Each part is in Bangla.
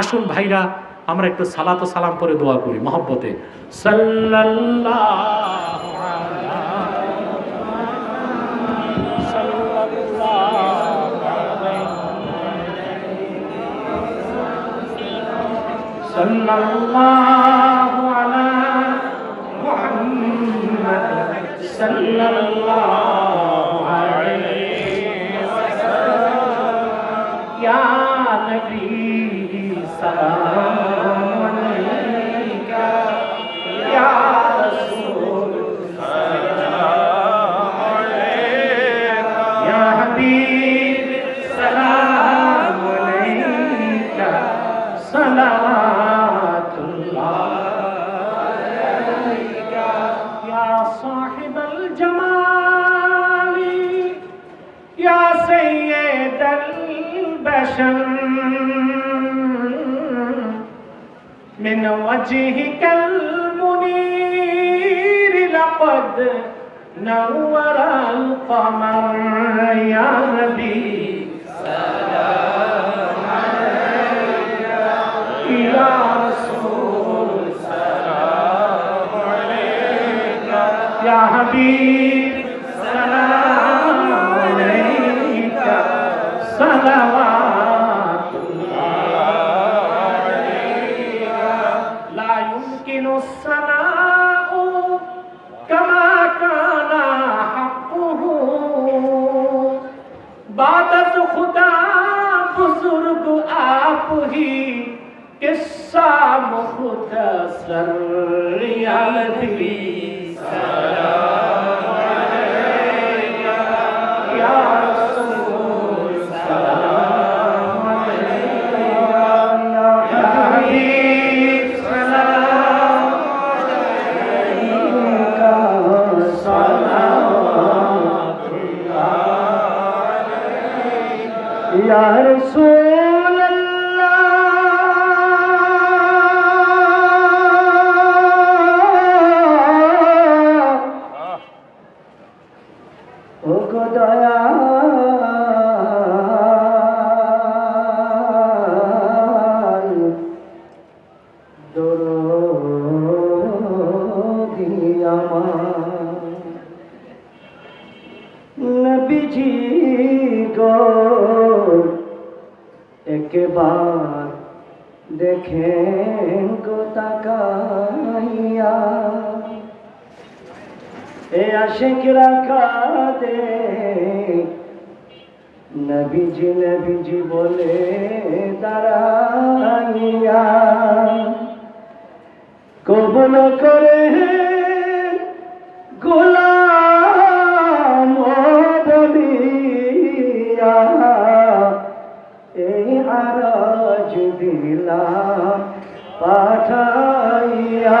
আসুন ভাইরা আমরা একটু সালাত সালাম করে দোয়া করি মহব্বতে। সাল্লাল্লাহু আলা সাল্লাল্লাহু من وجهك المنير لقد نور القمر يا نبي يا رسول سلام عليك يا حبيب سلام عليك. صلوات بعد خدا بزرگ آپ ہی قصہ مختصر یا रा আশিক রাখা দে নবীজি নবীজি বলে, দাঁড়াইয়া, কবল করে গোলাম বলিয়া, এই আরজ দিলাম, পাঠাইয়া।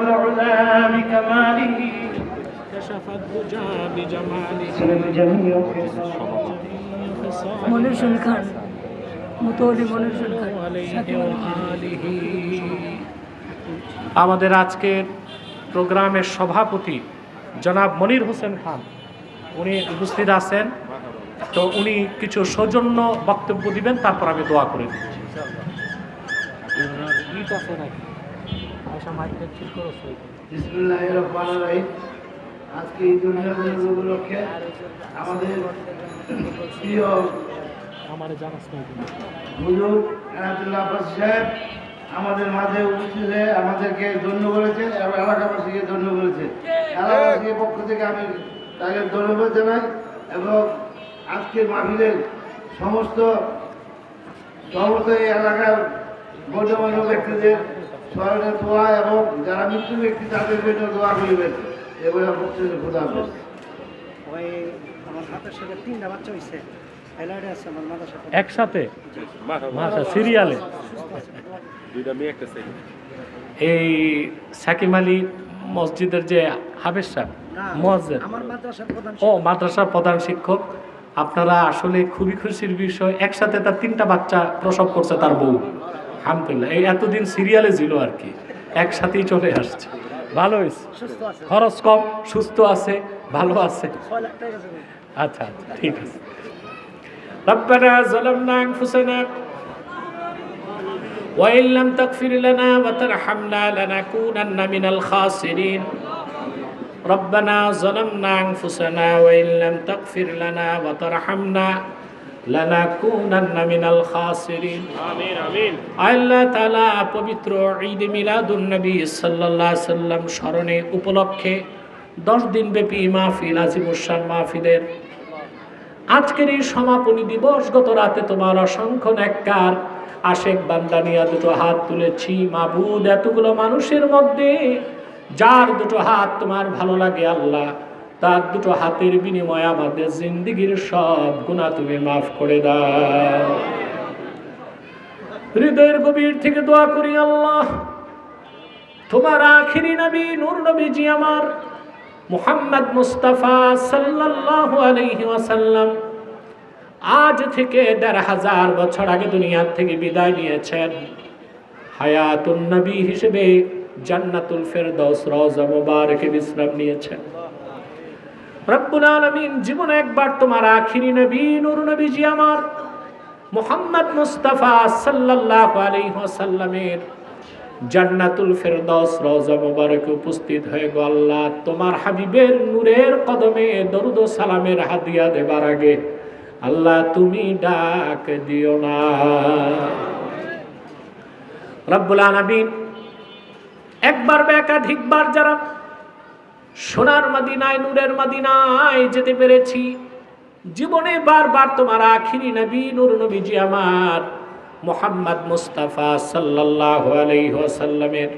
العلا بكماله كشف الدجى بجماله جميع মনিরুল খান মুতলি মনিরুল খান সাথী আমাদের আজকের প্রোগ্রামের সভাপতি জনাব মনির হোসেন খান উনি উপস্থিত আছেন তো উনি কিছু সৌজন্য বক্তব্য দিবেন তারপর আমি দোয়া করে দিচ্ছি বিসমুল্লাহ রহমান রহিম আজকে এই দুনিয়া উপলক্ষে আমাদের প্রিয় হুজুর এনাদুল্লাহ আব্বাস সাহেব আমাদের মাঝে উপস্থিত হয়ে আমাদেরকে ধন্য করেছে এবং এলাকাবাসীকে ধন্য করেছে এলাকাবাসীর পক্ষ থেকে আমি তাকে ধন্যবাদ জানাই এবং আজকের মাহফিলের সমস্ত সমস্ত এই এলাকার গণ্যমান্য ব্যক্তিদের স্মরণে দোয়া এবং যারা মৃত্যু ব্যক্তি তাদের জন্য দোয়া করিবেন। বক্তব্য খোদা ওই আমার হাতের সাথে তিনটা বাচ্চা হয়েছে একসাথে? সিরিয়ালে? দুইটা মেয়ে একটা ছেলে। এই সাকিম আলী মসজিদের যে হাফেজ সাহেব মসজিদ আমার মাদ্রাসার প্রধান ও মাদ্রাসার প্রধান শিক্ষক। আপনারা আসলে খুবই খুশির বিষয় একসাথে তার তিনটা বাচ্চা প্রসব করছে তার বউ। আলহামদুলিল্লাহ এই এতদিন সিরিয়ালে ছিল আর কি একসাথেই চলে আসছে ভালো হয়েছে সুস্থ আছে খরচ কম সুস্থ আছে ভালো আছে ছয় লাখ টাকা গেছে আচ্ছা আচ্ছা ঠিক আছে ربنا ظلمنا أنفسنا وإن لم تغفر لنا وترحمنا لنكونن من الخاسرين ربنا ظلمنا أنفسنا وإن لم تغفر لنا وترحمنا নবী সাল্লাম স্মরণে উপলক্ষে দশ দিন ব্যাপী মাহফিল আজিমুসান মাহফিদের আজকের এই সমাপনী দিবস গত রাতে তোমার অসংখ্য নেককার আশেক বান্দানিয়া দুটো হাত তুলেছি। মাবুদ এতগুলো মানুষের মধ্যে যার দুটো হাত তোমার ভালো লাগে আল্লাহ তার দুটো হাতের বিনিময়ে আমাদের জিন্দিগির সব গুণা তুমি মাফ করে দাও। হৃদয়ের গভীর থেকে দোয়া করি আল্লাহ, তোমার আখিরি নবী, নূর নবীজি আমার, মুহাম্মদ মুস্তাফা সাল্লাল্লাহু আলাইহি ওয়াসাল্লাম, আজ থেকে দেড় হাজার বছর আগে দুনিয়ার থেকে বিদায় নিয়েছেন। হায়াতুন নবী হিসেবে জান্নাতুল ফেরদৌস রওজা মুবারকে বিশ্রাম নিয়েছেন। রব্বুল আলামিন জীবনে একবার তোমার আখিরি নবী, নূর নবীজি আমার, মোহাম্মদ মুস্তাফা সাল্লাল্লাহু আলাইহি ওয়াসাল্লামের জান্নাতুল ফেরদৌস রওজা উপস্থিত হয়ে গো আল্লাহ, তোমার হাবিবের নূরের কদমে দরুদ সালামের হাদিয়া দেবার আগে আল্লাহ তুমি ডাক দিও না। রব্বুল আলামিন একবার বা একাধিকবার যারা সোনার মদিনায়, নূরের মদিনায় যেতে পেরেছি। জীবনে বারবার তোমার আখিরি নবী, নূর নবীজি আমার, মোহাম্মদ মুস্তাফা সাল্লাল্লাহু আলাইহি ওয়াসাল্লামের।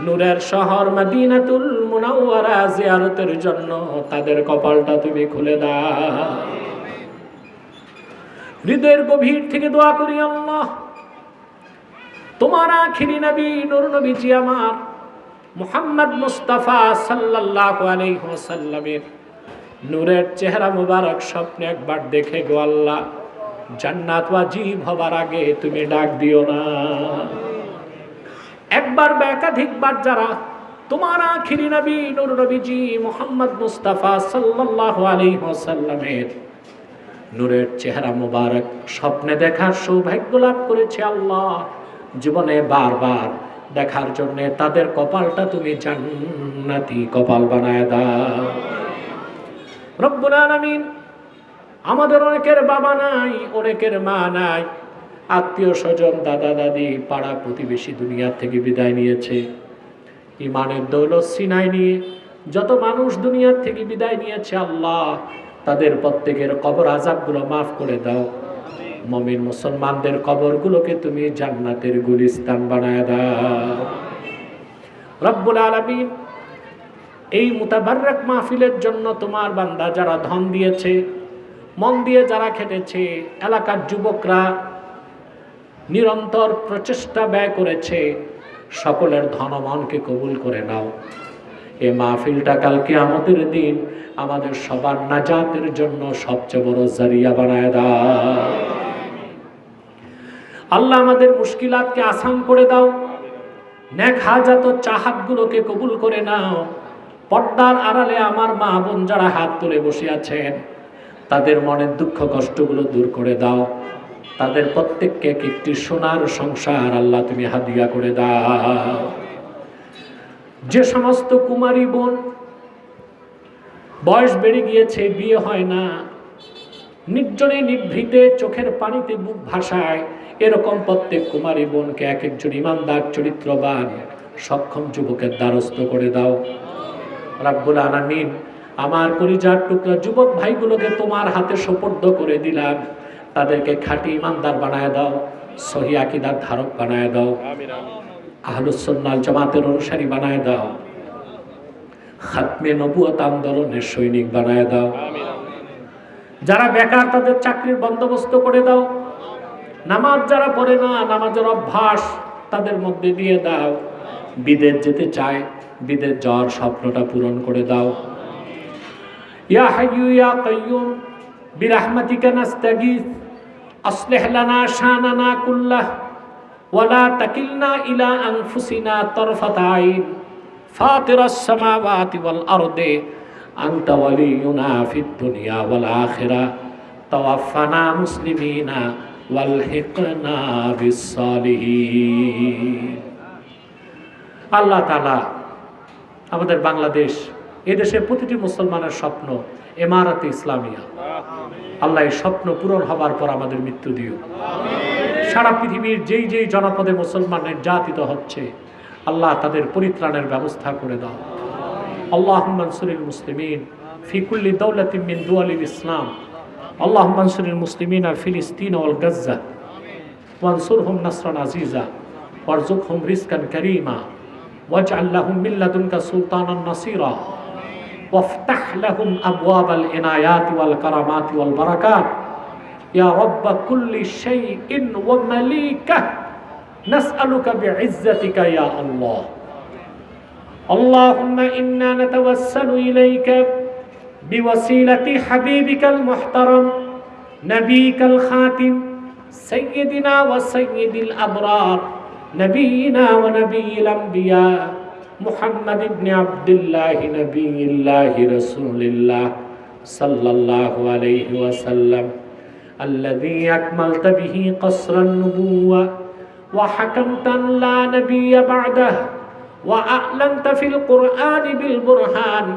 নূরের শহর মদিনাতুল মুনাওয়ারা জিয়ারতের জন্য তাদের কপালটা তুমি খুলে দাও। হৃদয়ের গভীর থেকে দোয়া করি আল্লাহ। তোমার আখিরি নবী, নূর নবীজি আমার মুহাম্মদ মুস্তাফা সাল্লাল্লাহু আলাইহি ওয়াসাল্লামের নূরের চেহারা মুবারক স্বপ্নে একবার দেখে গো আল্লাহ, জান্নাত ওয়াজিব হবার আগে তুমি ডাক দিও না। একবার বা একাধিকবার যারা তোমার আখিরি নবী, নূর নবীজি মুহাম্মদ মুস্তাফা আলাইহি ওয়াসাল্লামের নূরের চেহারা মুবারক স্বপ্নে দেখার সৌভাগ্য লাভ করেছে আল্লাহ। জীবনে বারবার দেখার জন্য তাদের কপালটা তুমি জান্নাতি কপাল বানায় দাও। রব্বুল আলামিন আমাদের অনেকের বাবা নাই, অনেকের মা নাই, আত্মীয় স্বজন, দাদা, দাদি, পাড়া প্রতিবেশী দুনিয়ার থেকে বিদায় নিয়েছে। ইমানের দৌলত সিনাই নিয়ে যত মানুষ দুনিয়ার থেকে বিদায় নিয়েছে, আল্লাহ তাদের প্রত্যেকের কবর আজাবগুলো মাফ করে দাও। মমিন মুসলমানদের কবরগুলোকে তুমি জান্নাতের গুলিস্তান বানায় দাও। রব্বুল আলামিন এই মুতাবারক মাহফিলের জন্য তোমার বান্দা যারা ধন দিয়েছে, মন দিয়ে যারা খেটেছে, এলাকার যুবকরা নিরন্তর প্রচেষ্টা ব্যয় করেছে, সকলের ধন মনকে কবুল করে নাও। এ মাহফিলটা কালকে আমাদের দিন আমাদের সবার নাজাতের জন্য সবচেয়ে বড় জারিয়া বানায় দাও। আল্লাহ আমাদের মুশকিলাতকে আসান করে দাও। নেক হাজাত চাহাতগুলোকে কবুল করে নাও। পর্দার আড়ালে আমার মা বোন যারা হাত তুলে বসে আছেন, তাদের মনের দুঃখ কষ্টগুলো দূর করে দাও। তাদের প্রত্যেককে একটি সোনার সংসার আল্লাহ তুমি হাদিয়া করে দাও। যে সমস্ত কুমারী বোন, বয়স বেড়ে গিয়েছে, বিয়ে হয় না, নির্জনে নিভৃতে চোখের পানিতে বুক ভাসায় এরকম প্রত্যেক কুমারী বোনকে এক একজন ইমানদার চরিত্রবান সক্ষম যুবকের দ্বারস্থ করে দাও। রাব্বুল আলামিন আমার পরিজার টুকরা যুবক ভাইগুলোকে তোমার হাতে সোপর্দ করে দিলাম। তাদেরকে খাঁটি ইমানদার বানায় দাও সহি আকিদার ধারক বানায় দাও। আহলুসন্নাল জামাতের অনুসারী বানায় দাও। খাতমে নবুয়ত আন্দোলনের সৈনিক বানায় দাও। যারা বেকার তাদের চাকরির বন্দোবস্ত করে দাও। নামাজ যারা পড়ে না, নামাজের অভ্যাস তাদের মধ্যে দিয়ে দাও। বিদেশ যেতে চায়, বিদেশ যাওয়ার স্বপ্নটা পূরণ করে দাও। ইয়া হাইয়ু ইয়া কাইয়ুম, বিরাহমাতিকা নাস্তাগিস, আসলেহ লানা শানানা কুল্লাহ ওয়ালা তাকিলনা ইলা আনফুসিনা তরফাতা আইন। ফাতিরাস সামাওয়াতি ওয়াল আরদে, আনতা ওয়ালিয়ুনা ফিদ দুনিয়া ওয়াল আখিরা। তাওয়াফানা মুসলিমিনা আল্লাহ আমাদের বাংলাদেশ এদেশে প্রতিটি মুসলমানের স্বপ্ন এমারাতে ইসলামিয়া। আল্লাহ এই স্বপ্ন পূরণ হবার পর আমাদের মৃত্যু দিও। সারা পৃথিবীর যেই যেই জনপদে মুসলমান নির্যাতিত হচ্ছে আল্লাহ তাদের পরিত্রাণের ব্যবস্থা করে দাও। আল্লাহ মানসুরিল মুসলিমিন ফিকুল্লি দৌলতিমিন দুয়ালিল ইসলাম। اللهم انصر المسلمين في فلسطين والغزة. وانصرهم نصرا عزيزا. وارزقهم رزقا كريما. واجعل لهم من لدنك سلطانا نصيرا. وافتح لهم أبواب العنايات والكرامات والبركات. يا رب كل شيء ومليكه نسألك بعزتك يا الله. اللهم إنا نتوسل إليك. بوسيلة حبيبك المحترم نبيك الخاتم سيدنا وسيد الأبرار نبينا ونبي الأنبياء محمد بن عبد الله نبي الله رسول الله صلى الله عليه وسلم الذي أكملت به قصر النبوة وحكمت أن لا نبي بعده وأعلنت في القرآن بالبرهان